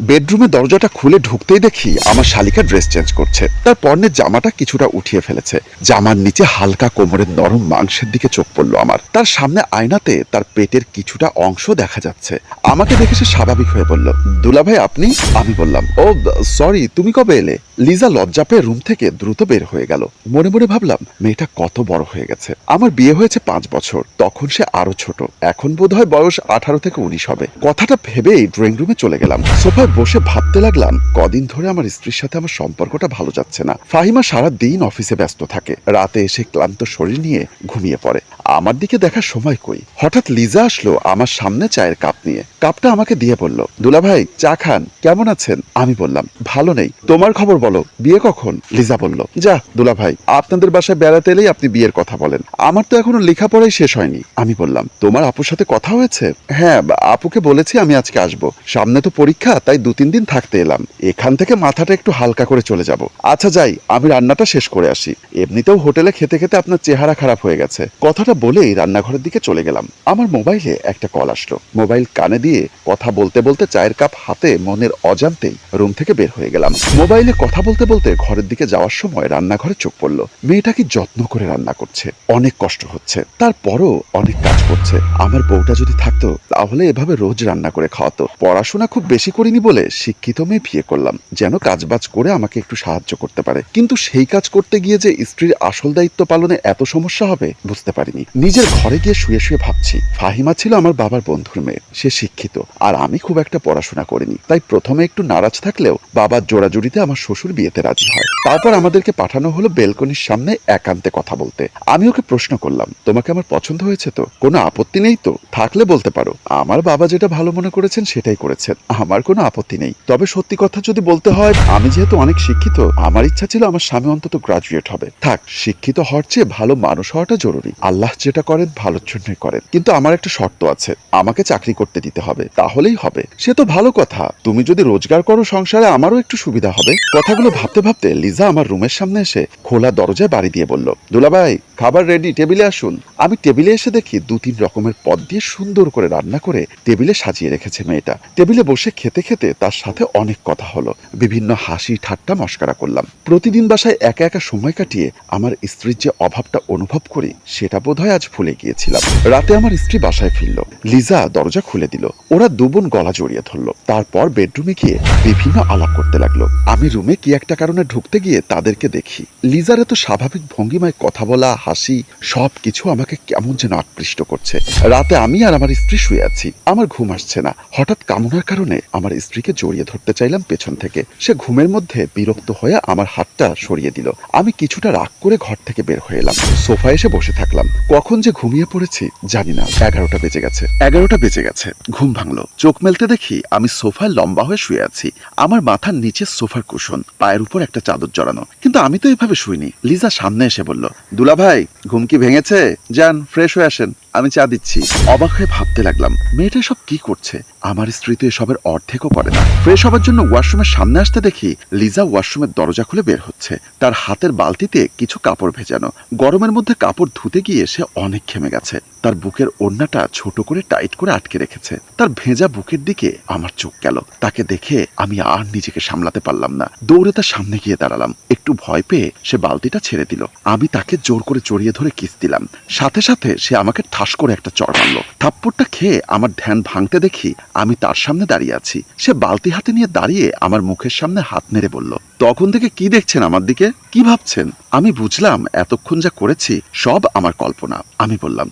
বেডরুমে দরজাটা খুলে ঢুকতেই দেখি আমার শালিকা ড্রেস চেঞ্জ করছে। তার পর্নের জামাটা কিছুটা উঠিয়ে ফেলেছে। জামার নিচে হালকা কোমরের নরম মাংসের দিকে চোখ পড়ল আমার। তার সামনে আয়নাতে তার পেটের কিছুটা অংশ দেখা যাচ্ছে। আমাকে দেখে সে স্বাভাবিক হয়ে বলল দুলা ভাই আপনি? আমি বললাম, ও, সরি, তুমি কবে এলে? লিজা লজ্জা পেয়ে রুম থেকে দ্রুত বের হয়ে গেল। মনে মনে ভাবলাম, মেয়েটা কত বড় হয়ে গেছে। আমার বিয়ে হয়েছে পাঁচ বছর। তখন সে আরও ছোট। এখন বোধহয় বয়স আঠারো থেকে উনিশ হবে। কথাটা ভেবেই ড্রয়িং রুমে চলে গেলাম। সোফায় বসে ভাবতে লাগলাম, কদিন ধরে আমার স্ত্রীর সাথে আমার সম্পর্কটা ভালো যাচ্ছে না। ফাহিমা সারা দিন অফিসে ব্যস্ত থাকে, রাতে এসে ক্লান্ত শরীর নিয়ে ঘুমিয়ে পড়ে। আমার দিকে দেখার সময় কই? হঠাৎ লিজা আসলো আমার সামনে চায়ের কাপ নিয়ে। কাপটা আমাকে দিয়ে বলল দুলা ভাই চা খান, কেমন আছেন? আমি বললাম, ভালো নেই। তোমার খবর বলো, বিয়ে কখন? লিজা বলল, যা দুলা ভাই আপনাদের বাসায় বেড়াতে এলেই আপনি বিয়ের কথা বলেন। আমার তো এখনও লেখাপড়াই শেষ হয়নি। আমি বললাম, তোমার আপুর সাথে কথা হয়েছে? হ্যাঁ আপুকে বলেছি আমি আজকে আসব। সামনে তো পরীক্ষা, তাই দু তিন দিন থাকতে এলাম। এখান থেকে মাথাটা একটু হালকা করে চলে যাব। আচ্ছা যাই, আমি রান্নাটা শেষ করে আসি। এমনিতেও হোটেলে খেতে খেতে আপনার চেহারা খারাপ হয়ে গেছে। কথাটা বলেই রান্নাঘরের দিকে চলে গেলাম। আমার মোবাইলে একটা কল আসলো। মোবাইল কানে দিয়ে কথা বলতে বলতে চায়ের কাপ হাতে মনের অজান্তেই রুম থেকে বের হয়ে গেলাম। মোবাইলে কথা বলতে বলতে ঘরের দিকে যাওয়ার সময় রান্নাঘরে চোখ পড়ল। মেয়েটা কি যত্ন করে রান্না করছে? অনেক কষ্ট হচ্ছে। তারপরও অনেক কাজ করছে। আমার বউটা যদি থাকতো, তাহলে এভাবে রোজ রান্না করে খাওয়াতো। পড়াশোনা খুব বেশি করিনি বলে শিক্ষিত মেয়ে বিয়ে করলাম, যেন কাজবাজ করে আমাকে একটু সাহায্য করতে পারে। কিন্তু সেই কাজ করতে গিয়ে যে স্ত্রীর আসল দায়িত্ব পালনে এত সমস্যা হবে, বুঝতে পারিনি। নিজের ঘরে গিয়ে শুয়ে শুয়ে ভাবছি। ফাহিমা ছিল আমার বাবার বন্ধুর মেয়ে। সে শিক্ষিত। আর আমি খুব একটা পড়াশোনা করিনি। তাই প্রথমে একটু নারাজ থাকলেও বাবার জোড়াজুড়িতে আমার শ্বশুর বিয়েতে রাজি হয়। তারপর আমাদেরকে পাঠানো হলো বেলকনির সামনে একান্তে কথা বলতে। আমি ওকে প্রশ্ন করলাম, তোমাকে আমার পছন্দ হয়েছে তো? কোনো আপত্তি নেই তো? থাকলে বলতে পারো। আমার বাবা যেটা ভালো মনে করেছেন সেটাই করেছেন। আমার কোনো আপত্তি নেই। তবে সত্যি কথা যদি বলতে হয়, আমি যেহেতু অনেক শিক্ষিত, আমার ইচ্ছা ছিল আমার স্বামী অন্তত গ্রাজুয়েট হবে। থাক, শিক্ষিত হওয়ার চেয়ে ভালো মানুষ হওয়াটা জরুরি। আল্লাহ যেটা করেন, ভালোর জন্যই করেন। কিন্তু আমার একটা শর্ত আছে, আমাকে চাকরি করতে দিতে হবে। তাহলেই হবে। সে তো ভালো কথা। তুমি যদি রোজগার করো সংসারে, আমারও একটু সুবিধা হবে। কথাগুলো ভাবতে ভাবতে লিজা আমার রুমের সামনে এসে খোলা দরজায় বাড়ি দিয়ে বলল, দুলাভাই খাবার রেডি টেবিলে আসুন। আমি টেবিলে এসে দেখি দু তিন রকমের পদ দিয়ে সুন্দর করে রান্না করে টেবিলে সাজিয়ে রেখেছে মেয়েটা। টেবিলে বসে খেতে খেতে তার সাথে অনেক কথা হলো। বিভিন্ন হাসি, ঠাট্টা, মস্করা করলাম। প্রতিদিন বাসায় একা একা সময় কাটিয়ে আমার স্ত্রীর যে অভাবটা অনুভব করি, সেটা বোধহয় আজ ভুলে গিয়েছিলাম। রাতে আমার স্ত্রী বাসায় ফিরল। লিজা দরজা খুলে দিল। ওরা দুবোন গলা জড়িয়ে ধরলো। তারপর বেডরুমে গিয়ে বিভিন্ন আলাপ করতে লাগল। আমি রুমে কি একটা কারণে ঢুকতে গিয়ে তাদেরকে দেখি। লিজার এত স্বাভাবিক ভঙ্গিমায় কথা বলা হাসি সব কিছু আমাকে কেমন যেন আকৃষ্ট করছে। রাতে আমি আর আমার স্ত্রী শুয়ে আছি। আমার ঘুম আসছে না। হঠাৎ কামনার কারণে আমার স্ত্রীকে জড়িয়ে ধরতে চাইলাম পেছন থেকে। সে ঘুমের মধ্যে বিরক্ত হয়ে আমার হাতটা সরিয়ে দিল। আমি কিছুটা রাগ করে ঘর থেকে বের হয়ে এলাম। সোফা এসে বসে থাকলাম। কখন যে ঘুমিয়ে পড়েছি, জানি না। এগারোটা বেজে গেছে। এগারোটা বেজে গেছে। ঘুম ভাঙলো। চোখ মেলতে দেখি আমি সোফায় লম্বা হয়ে শুয়ে আছি। আমার মাথার নিচে সোফার কুশন। পায়ের উপর একটা চাদর জড়ানো। কিন্তু আমি তো এভাবে শুইনি। লিজা সামনে এসে বলল দুলা ঘুম কি ভেঙেছে? যান ফ্রেশ হয়ে আসেন, আমি চা দিচ্ছি। অবাক হয়ে ভাবতে লাগলাম, মেয়েটা সব কি করছে? আমার স্ত্রী তো এসবের অর্ধেকও করে না। ফ্রেশ হবার জন্য ওয়াশরুমের সামনে আসতে দেখি, লিজা ওয়াশরুমের দরজা খুলে বের হচ্ছে। তার হাতের বালতিতে কিছু কাপড় ভেজানো। গরমের মধ্যে কাপড় ধুতে গিয়ে সে অনেক ঘেমে গেছে। তার বুকের ওড়নাটা ছোট করে টাইট করে আটকে রেখেছে। তার ভেজা বুকের দিকে আমার চোখ গেল। তাকে দেখে আমি আর নিজেকে সামলাতে পারলাম না। দৌড়ে তার সামনে গিয়ে দাঁড়ালাম। একটু ভয় পেয়ে সে বালতিটা ছেড়ে দিল। আমি তাকে জোর করে চড়িয়ে ধরে কিস দিলাম। সাথে সাথে সে আমাকে ঠাস করে একটা চড় মারলো। থাপ্পড়টা খেয়ে আমার ধ্যান ভাঙতে দেখি আমি তার সামনে দাঁড়িয়ে আছি। সে বালতি হাতে নিয়ে দাঁড়িয়ে আমার মুখের সামনে হাত নেড়ে বলল তখন থেকে কি দেখছেন আমার দিকে? কি ভাবছেন? আমি বুঝলাম, এতক্ষণ যা করেছি, সব আমার কল্পনা। আমি বললাম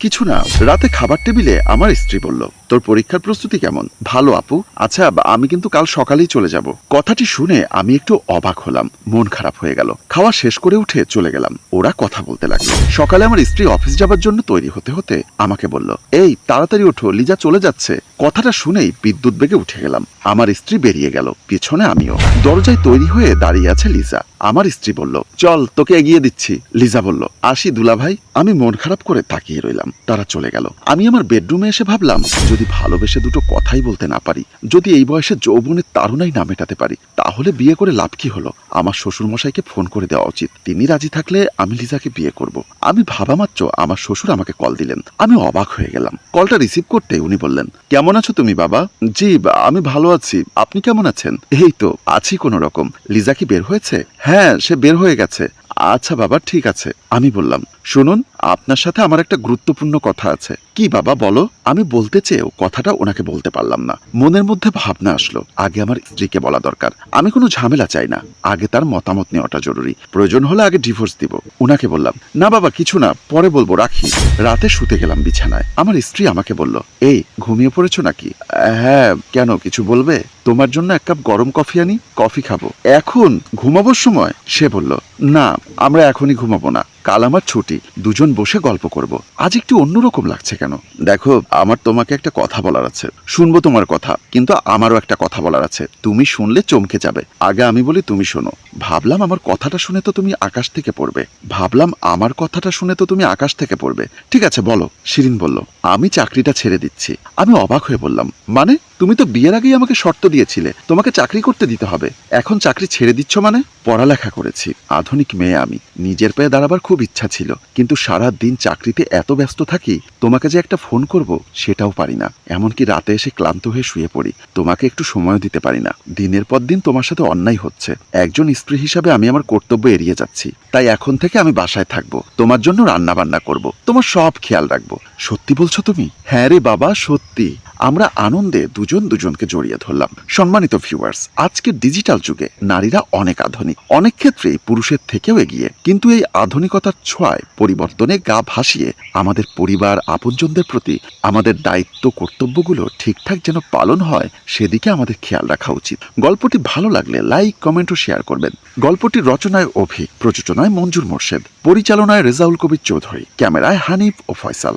কিছু না, রাতে খাবার টেবিলে আমার স্ত্রী বলল, তোর পরীক্ষার প্রস্তুতি কেমন? ভালো, আপু। আচ্ছা আমি কিন্তু কাল সকালেই চলে যাব। কথাটি শুনে আমি একটু অবাক হলাম, মন খারাপ হয়ে গেল। খাওয়া শেষ করে উঠে চলে গেলাম। ওরা কথা বলতে লাগল। সকালে আমার স্ত্রী অফিস যাবার জন্য তৈরি হতে হতে আমাকে বলল, এই, তাড়াতাড়ি ওঠো, লিজা চলে যাচ্ছে। কথাটা শুনেই বিদ্যুৎ বেগে উঠে গেলাম। আমার স্ত্রী বেরিয়ে গেল, পিছনে আমিও। দরজায় তৈরি তৈরি হয়ে দাঁড়িয়ে আছে লিজা। আমার স্ত্রী বলল, চল, তোকে এগিয়ে দিচ্ছি। লিজা বলল, আসি দুলা ভাই আমি মন খারাপ করে তাকিয়ে রইলাম। তারা চলে গেল। আমি আমার বেডরুমে এসে ভাবলাম, যদি ভালোবেসে দুটো কথাই বলতে না পারি, যদি এই বয়সে যৌবনের তারুণাই না মেটাতে পারি, তাহলে বিয়ে করে লাভ কি হলো? আমার শ্বশুর মশাইকে ফোন করে দেওয়া উচিত। তিনি রাজি থাকলে আমি লিজাকে বিয়ে করব। আমি ভাবা মাত্র আমার শ্বশুর আমাকে কল দিলেন। আমি অবাক হয়ে গেলাম। কলটা রিসিভ করতে উনি বললেন, কেমন আছো তুমি বাবা? জি, আমি ভালো আছি। আপনি কেমন আছেন? এই তো, আছি কোনো রকম। লিজা কি বের হয়েছে? হ্যাঁ সে বের হয়ে গেছে। আচ্ছা বাবা, ঠিক আছে। আমি বললাম শুনুন, আপনার সাথে আমার একটা গুরুত্বপূর্ণ কথা আছে। কি বাবা, বলো? আমি বলতে চেয়েও কথাটা ওনাকে বলতে পারলাম না। মনের মধ্যে ভাবনা আসলো, আগে আমার স্ত্রীকে বলা দরকার। আমি কোনো ঝামেলা চাই না। আগে তার মতামত নেওয়াটা জরুরি। প্রয়োজন হলে আগে ডিভোর্স দিব। ওনাকে বললাম, না বাবা, কিছু না, পরে বলব, রাখি। রাতে শুতে গেলাম বিছানায়। আমার স্ত্রী আমাকে বলল, এই, ঘুমিয়ে পড়েছো নাকি? হ্যাঁ কেন, কিছু বলবে? তোমার জন্য এক কাপ গরম কফি আনি, কফি খাব। এখন ঘুমাবোর সময়? সে বলল, না, আমরা এখনই ঘুমাবো না। কাল আমার ছুটি, দুজন বসে গল্প করব। আজ একটু অন্যরকম লাগছে কেন? দেখো, আমার তোমাকে একটা কথা বলার আছে। শুনব তোমার কথা, কিন্তু আমারও একটা কথা বলার আছে। তুমি শুনলে চমকে যাবে। আগে আমি বলি তুমি শোনো। ভাবলাম আমার কথাটা শুনে তো তুমি আকাশ থেকে পড়বে। ভাবলাম আমার কথাটা শুনে তো তুমি আকাশ থেকে পড়বে। ঠিক আছে, বলো। শিরিন বলল, আমি চাকরিটা ছেড়ে দিচ্ছি। আমি অবাক হয়ে বললাম মানে? তুমি তো বিয়ের আগেই আমাকে শর্ত দিয়েছিলে, তোমাকে চাকরি করতে দিতে হবে। এখন চাকরি ছেড়ে দিচ্ছ মানে? পড়ালেখা করেছি, আধুনিক মেয়ে আমি। নিজের পায়ে দাঁড়াবার খুব ইচ্ছা ছিল, কিন্তু সারা দিন চাকরিতে এত ব্যস্ত থাকি, তোমাকে যে একটা ফোন করব, সেটাও পারি না। এমনকি রাতে এসে ক্লান্ত হয়ে শুয়ে পড়ি, তোমাকে একটু সময় দিতে পারি না। দিনের পর দিন তোমার সাথে অন্যায় হচ্ছে। একজন স্ত্রী হিসাবে আমি আমার কর্তব্য এড়িয়ে যাচ্ছি। তাই এখন থেকে আমি বাসায় থাকব, তোমার জন্য রান্না বান্না করব, তোমার সব খেয়াল রাখব। সত্যি বলছো তুমি? হ্যাঁ রে বাবা, সত্যি। আমরা আনন্দে দুজন দুজনকে জড়িয়ে ধরলাম। সম্মানিত ভিউয়ার্স আজকের ডিজিটাল যুগে নারীরা অনেক আধুনিক। অনেক ক্ষেত্রেই পুরুষের থেকেও এগিয়ে। কিন্তু এই আধুনিকতার ছোঁয়ায় পরিবর্তনে গা ভাসিয়ে আমাদের পরিবার, আপনজনদের প্রতি আমাদের দায়িত্ব, কর্তব্যগুলো ঠিকঠাক যেন পালন হয়, সেদিকে আমাদের খেয়াল রাখা উচিত। গল্পটি ভালো লাগলে লাইক কমেন্ট ও শেয়ার করবেন। গল্পটির রচনায় অভি প্রযোজনায় মঞ্জুর মোর্শেদ, পরিচালনায় রেজাউল কবির চৌধুরী, ক্যামেরায় হানিফ ও ফয়সাল।